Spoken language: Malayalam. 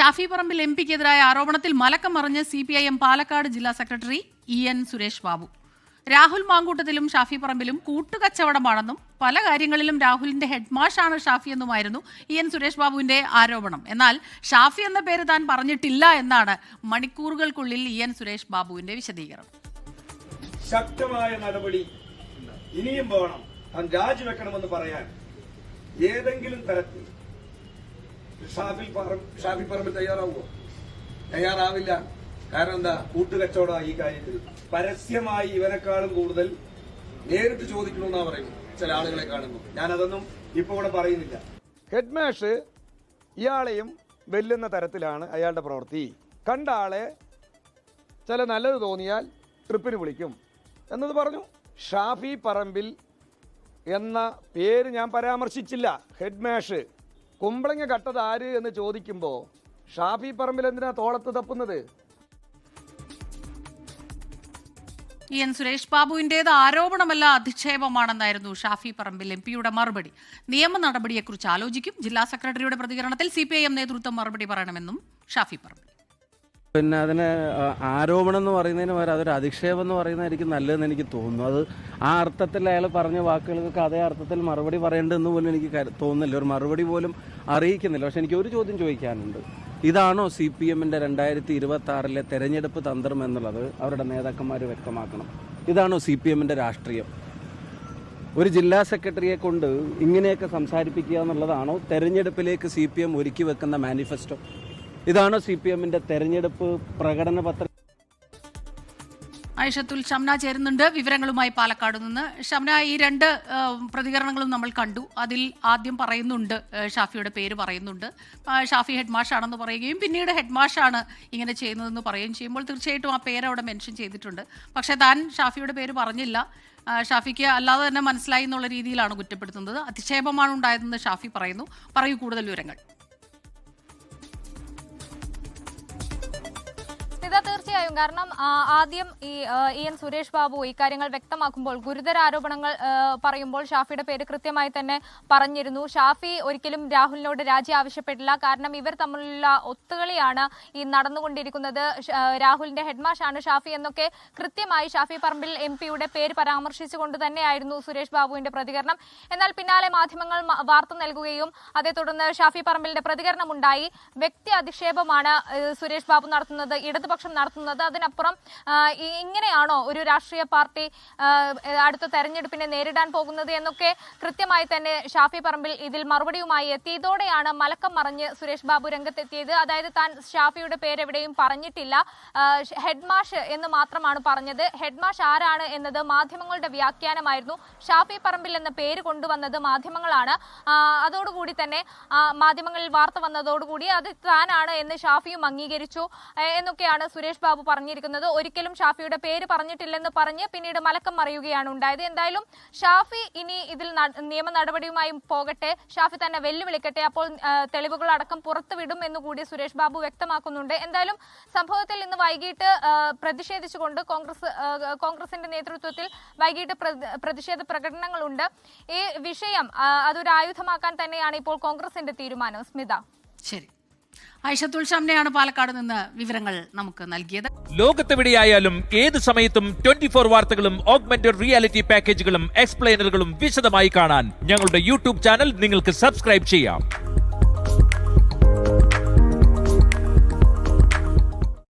ഷാഫി പറമ്പിൽ എം പിക്കെതിരായ ആരോപണത്തിൽ മലക്കം മറിഞ്ഞ് C P I M Palakkad ജില്ലാ secretary E N Suresh Babu. Rahul മാങ്കൂട്ടത്തിലും Shafi പറമ്പിലും കൂട്ടുകച്ചവടമാണെന്നും പല കാര്യങ്ങളിലും രാഹുലിന്റെ ഹെഡ്മാഷാണ് ഷാഫി എന്നുമായിരുന്നു ഇ എൻ സുരേഷ് ബാബുവിന്റെ ആരോപണം. എന്നാൽ ഷാഫി എന്ന പേര് താൻ പറഞ്ഞിട്ടില്ല എന്നാണ് മണിക്കൂറുകൾക്കുള്ളിൽ ഇ എൻ സുരേഷ് ബാബുവിന്റെ വിശദീകരണം. ശക്തമായ നടപടി ഇനിയും പോകണം താൻ രാജിവെക്കണമെന്ന് പറയാൻ. ഏതെങ്കിലും തരത്തിൽ ഷാഫി ഷാഫി പറമ്പിൽ തയ്യാറാവുമോ? തയ്യാറാവില്ല. കാരണം എന്താ? കൂട്ടുകച്ചവടമാണ് ഈ കാര്യത്തിൽ. പരസ്യമായി ഇവനെക്കാളും കൂടുതൽ നേരിട്ട് ചോദിക്കണമെന്നാ പറയുന്നത്. ചില ആളുകളെ കാണുന്നു ഞാനതൊന്നും ഇപ്പൊ ഇവിടെ പറയുന്നില്ല. ഹെഡ്മാഷ് ഇയാളെയും വെല്ലുന്ന തരത്തിലാണ് അയാളുടെ പ്രവൃത്തി. കണ്ട ആളെ ചില നല്ലത് തോന്നിയാൽ ട്രിപ്പിന് വിളിക്കും. എന്നത് പറഞ്ഞു. ഷാഫി പറമ്പിൽ എന്ന പേര് ഞാൻ പരാമർശിച്ചില്ല. ഹെഡ്മാഷ്. കുമ്പളങ്ങ കട്ടത് ആര് എന്ന് ചോദിക്കുമ്പോൾ ഷാഫി പറമ്പിൽ എന്തിനാ തോളത്ത് തപ്പുന്നത്? എൻ സുരേഷ് ബാബുവിന്റേത് ആരോപണമല്ല അധിക്ഷേപമാണെന്നായിരുന്നു ഷാഫി പറമ്പിൽ എം പിയുടെ മറുപടി. നിയമ നടപടിയെക്കുറിച്ച് ആലോചിക്കും ജില്ലാ സെക്രട്ടറിയുടെ പ്രതികരണത്തിൽ സി നേതൃത്വം മറുപടി പറയണമെന്നും ഷാഫി പറമ്പിൽ പിന്നെ അതിന് ആരോപണം എന്ന് പറയുന്നതിന് പകരം അതൊരു അധിക്ഷേപം എന്ന് പറയുന്നതായിരിക്കും നല്ലതെന്ന് എനിക്ക് തോന്നുന്നു. അത് ആ അർത്ഥത്തിൽ അയാൾ പറഞ്ഞ വാക്കുകൾക്ക് അതേ അർത്ഥത്തിൽ മറുപടി പറയേണ്ടതെന്ന് പോലും എനിക്ക് തോന്നുന്നില്ല. ഒരു മറുപടി പോലും അറിയിക്കുന്നില്ല. പക്ഷെ എനിക്ക് ഒരു ചോദ്യം ചോദിക്കാനുണ്ട്. ഇതാണോ സി പി എമ്മിന്റെ രണ്ടായിരത്തി ഇരുപത്തി ആറിലെ തെരഞ്ഞെടുപ്പ് തന്ത്രം എന്നുള്ളത് അവരുടെ നേതാക്കന്മാർ വ്യക്തമാക്കണം. ഇതാണോ സി പി എമ്മിന്റെ രാഷ്ട്രീയം? ഒരു ജില്ലാ സെക്രട്ടറിയെ കൊണ്ട് ഇങ്ങനെയൊക്കെ സംസാരിപ്പിക്കുക എന്നുള്ളതാണോ തെരഞ്ഞെടുപ്പിലേക്ക് സി പി എം ഒരുക്കി വെക്കുന്ന മാനിഫെസ്റ്റോ? ഇതാണോ സി പി എമ്മിന്റെ തെരഞ്ഞെടുപ്പ് പ്രകടന പത്രം? ഐഷത്തുൽ ഷംന ചേരുന്നുണ്ട്. വിവരങ്ങളുമായി പാലക്കാട് നിന്ന്. ഷംന ഈ രണ്ട് പ്രതികരണങ്ങളും നമ്മൾ കണ്ടു. അതിൽ ആദ്യം പറയുന്നുണ്ട് ഷാഫിയുടെ പേര് പറയുന്നുണ്ട്. ഷാഫി ഹെഡ് മാഷാണെന്ന് പറയുകയും പിന്നീട് ഹെഡ് മാഷാണ് ഇങ്ങനെ ചെയ്യുന്നതെന്ന് പറയുകയും ചെയ്യുമ്പോൾ തീർച്ചയായിട്ടും ആ പേര് അവിടെ മെൻഷൻ ചെയ്തിട്ടുണ്ട്. പക്ഷേ താൻ ഷാഫിയുടെ പേര് പറഞ്ഞില്ല. ഷാഫിക്ക് അല്ലാതെ തന്നെ മനസ്സിലായി എന്നുള്ള രീതിയിലാണ് കുറ്റപ്പെടുത്തുന്നത്. അധിക്ഷേപമാണ് ഉണ്ടായതെന്ന് ഷാഫി പറയുന്നു. പറയൂ കൂടുതൽ വിവരങ്ങൾ. സ്മിത തീർച്ചയായും. കാരണം ആദ്യം ഈ ഇ എൻ സുരേഷ് ബാബു ഇക്കാര്യങ്ങൾ വ്യക്തമാക്കുമ്പോൾ ഗുരുതര ആരോപണങ്ങൾ പറയുമ്പോൾ ഷാഫിയുടെ പേര് കൃത്യമായി തന്നെ പറഞ്ഞിരുന്നു. ഷാഫി ഒരിക്കലും രാഹുലിനോട് രാജി ആവശ്യപ്പെട്ടില്ല കാരണം ഇവർ തമ്മിലുള്ള ഒത്തുകളിയാണ് ഈ നടന്നുകൊണ്ടിരിക്കുന്നത്. രാഹുലിന്റെ ഹെഡ്മാഷാണ് ഷാഫി എന്നൊക്കെ കൃത്യമായി ഷാഫി പറമ്പിൽ എം പിയുടെ പേര് പരാമർശിച്ചുകൊണ്ട് തന്നെയായിരുന്നു സുരേഷ് ബാബുവിന്റെ പ്രതികരണം. എന്നാൽ പിന്നാലെ മാധ്യമങ്ങൾ വാർത്ത നൽകുകയും അതേ തുടർന്ന് ഷാഫി പറമ്പിലിന്റെ പ്രതികരണമുണ്ടായി. വ്യക്തി അധിക്ഷേപമാണ് സുരേഷ് ബാബു നടത്തുന്നത്. ഇടതുപക്ഷം നടത്തുന്നത്. അതിനപ്പുറം ഇങ്ങനെയാണോ ഒരു രാഷ്ട്രീയ പാർട്ടി അടുത്ത തെരഞ്ഞെടുപ്പിനെ നേരിടാൻ പോകുന്നത് എന്നൊക്കെ കൃത്യമായി തന്നെ ഷാഫി പറമ്പിൽ ഇതിൽ മറുപടിയുമായി എത്തി. ഇതോടെയാണ് മലക്കം മറിഞ്ഞ് സുരേഷ് ബാബു രംഗത്തെത്തിയത്. അതായത് താൻ ഷാഫിയുടെ പേര് എവിടെയും പറഞ്ഞിട്ടില്ല ഹെഡ്മാഷ് എന്ന് മാത്രമാണ് പറഞ്ഞത്. ഹെഡ്മാഷ് ആരാണ് എന്നത് മാധ്യമങ്ങളുടെ വ്യാഖ്യാനമായിരുന്നു. ഷാഫി പറമ്പിൽ എന്ന പേര് കൊണ്ടുവന്നത് മാധ്യമങ്ങളാണ്. അതോടുകൂടി തന്നെ മാധ്യമങ്ങളിൽ വാർത്ത വന്നതോടുകൂടി അത് താനാണ് എന്ന് ഷാഫിയും അംഗീകരിച്ചു. എന്നൊക്കെയാണ് സുരേഷ് ബാബു പറഞ്ഞിരിക്കുന്നത് ഒരിക്കലും ഷാഫിയുടെ പേര് പറഞ്ഞിട്ടില്ലെന്ന് പറഞ്ഞ് പിന്നീട് മലക്കം മറിയുകയാണ് ഉണ്ടായത്. എന്തായാലും ഷാഫി ഇനി ഇതിൽ നിയമ നടപടിയുമായി പോകട്ടെ. ഷാഫി തന്നെ വെല്ലുവിളിക്കട്ടെ. അപ്പോൾ ആ, തെളിവുകളടക്കം പുറത്തുവിടും എന്നുകൂടി സുരേഷ് ബാബു വ്യക്തമാക്കുന്നുണ്ട്. എന്തായാലും സംഭവത്തിൽ ഇന്ന് വൈകിട്ട് പ്രതിഷേധിച്ചുകൊണ്ട് കോൺഗ്രസ് കോൺഗ്രസിന്റെ നേതൃത്വത്തിൽ വൈകിട്ട് പ്രതിഷേധ പ്രകടനങ്ങളുണ്ട്. ഈ വിഷയം അതൊരു ആയുധമാക്കാൻ തന്നെയാണ് ഇപ്പോൾ കോൺഗ്രസിന്റെ തീരുമാനം. സ്മിത. ശരി. ഐഷത്തുൽ ഷംനയാണ് പാലക്കാട് നിന്ന് വിവരങ്ങൾ നമുക്ക് നൽകിയത്. ലോകത്തെവിടെയായാലും ഏത് സമയത്തും ട്വന്റി ഫോർ വാർത്തകളും ഓഗ്മെന്റഡ് റിയാലിറ്റി പാക്കേജുകളും എക്സ്പ്ലെയിനറുകളും വിശദമായി കാണാൻ ഞങ്ങളുടെ യൂട്യൂബ് ചാനൽ നിങ്ങൾക്ക് സബ്സ്ക്രൈബ് ചെയ്യാം.